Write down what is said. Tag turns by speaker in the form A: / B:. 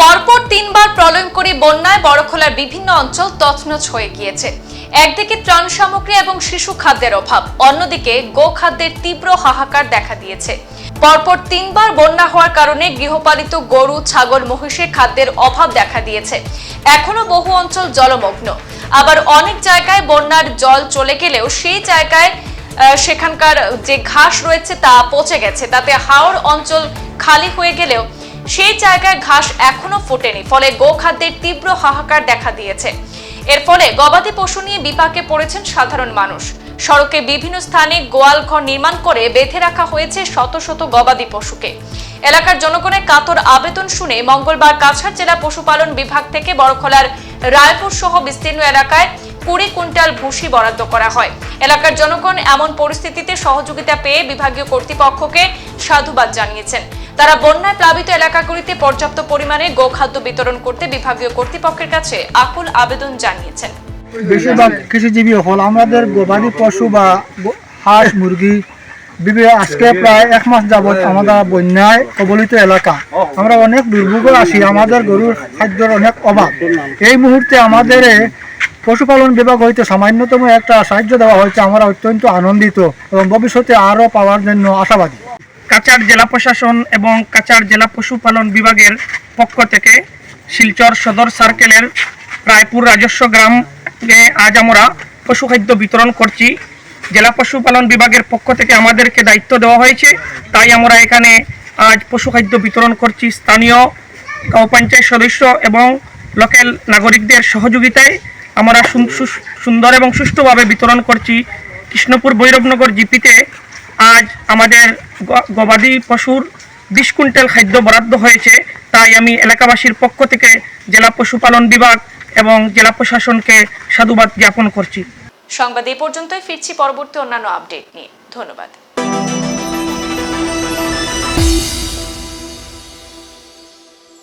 A: পরপর তিনবার প্রলয়ঙ্করী বন্যায় বড়খোলার বিভিন্ন অঞ্চল তছনছ হয়ে গিয়েছে। একদিকে ত্রাণ সামগ্রী এবং শিশু খাদ্যের অভাব, অন্যদিকে গো খাদ্যের তীব্র হাহাকার দেখা দিয়েছে। পরপর তিনবার বন্যা হওয়ার কারণে গৃহপালিত গরু, ছাগল, মহিষের খাদ্যের অভাব দেখা দিয়েছে। এখনও বহু অঞ্চল জলমগ্ন। আবার অনেক জায়গায় বন্যার জল চলে গেলেও সেই জায়গায় সেখানকার যে ঘাস রয়েছে তা পচে গেছে। তাতে হাওড় অঞ্চল খালি হয়ে গেলেও সেই জায়গায় ঘাস এখনও ফোটেনি। ফলে গোখাদ্যের তীব্র হাহাকার দেখা দিয়েছে। এর ফলে গবাদি পশু নিয়ে বিপাকে পড়েছেন সাধারণ মানুষ। সড়কে বিভিন্ন স্থানে গোয়াল ঘর নির্মাণ করে বেঁধে রাখা হয়েছে শত শত গবাদি পশুকে। এলাকার জনগণের কাতর আবেদন শুনে মঙ্গলবার কাছাড় জেলা পশুপালন বিভাগ থেকে বড়খলার রায়পুর সহ বিস্তীর্ণ এলাকায় কুড়ি কুইন্টাল ভুসি বরাদ্দ করা হয়। এলাকার জনগণ এমন পরিস্থিতিতে সহযোগিতা পেয়ে বিভাগীয় কর্তৃপক্ষকে সাধুবাদ জানিয়েছেন। তারা বন্যায় প্লাবিত এলাকাগুলিতে পর্যাপ্ত পরিমাণে গোখাদ্য বিতরণ করতে বিভাগীয় কর্তৃপক্ষের কাছে আকুল আবেদন জানিয়েছেন।
B: বেশিরভাগ কৃষিজীবী হল আমাদের গবাদি পশু বা হাঁস, মুরগি আজকে প্রায় এক মাস যাবৎ আমাদের বন্যায় কবলিত এলাকা। আমরা অনেক দুর্ভোগ আছি, আমাদের গরুর খাদ্যের অনেক অভাব। এই মুহূর্তে আমাদের পশুপালন বিভাগ হইতে সামান্যতম একটা সাহায্য দেওয়া হয়েছে। আমরা অত্যন্ত আনন্দিত এবং ভবিষ্যতে আরও পাওয়ার জন্য আশাবাদী।
C: কাচার জেলা প্রশাসন এবং কাচার জেলা পশুপালন বিভাগের পক্ষ থেকে শিলচর সদর সার্কেলের রায়পুর রাজস্ব গ্রামে আজ আমরা পশুখাদ্য বিতরণ করছি। জেলা পশুপালন বিভাগের পক্ষ থেকে আমাদেরকে দায়িত্ব দেওয়া হয়েছে। তাই আমরা এখানে আজ পশুখাদ্য বিতরণ করছি। স্থানীয় পঞ্চায়েত সদস্য এবং লোকাল নাগরিকদের সহযোগিতায় আমরা সুন্দর এবং সুষ্ঠুভাবে বিতরণ করছি কৃষ্ণপুর ভৈরবনগর জিপিতে। আজ আমাদের গবাদি পশুর বিশ কুইন্টাল খাদ্য বরাদ্দ হয়েছে। তাই আমি এলাকাবাসীর পক্ষ থেকে জেলা পশুপালন বিভাগ এবং জেলা প্রশাসনকে সাধুবাদ জ্ঞাপন করছি।
A: সংবাদ এই পর্যন্তই। ফিরছি পরবর্তী অন্যান্য আপডেট নিয়ে। ধন্যবাদ।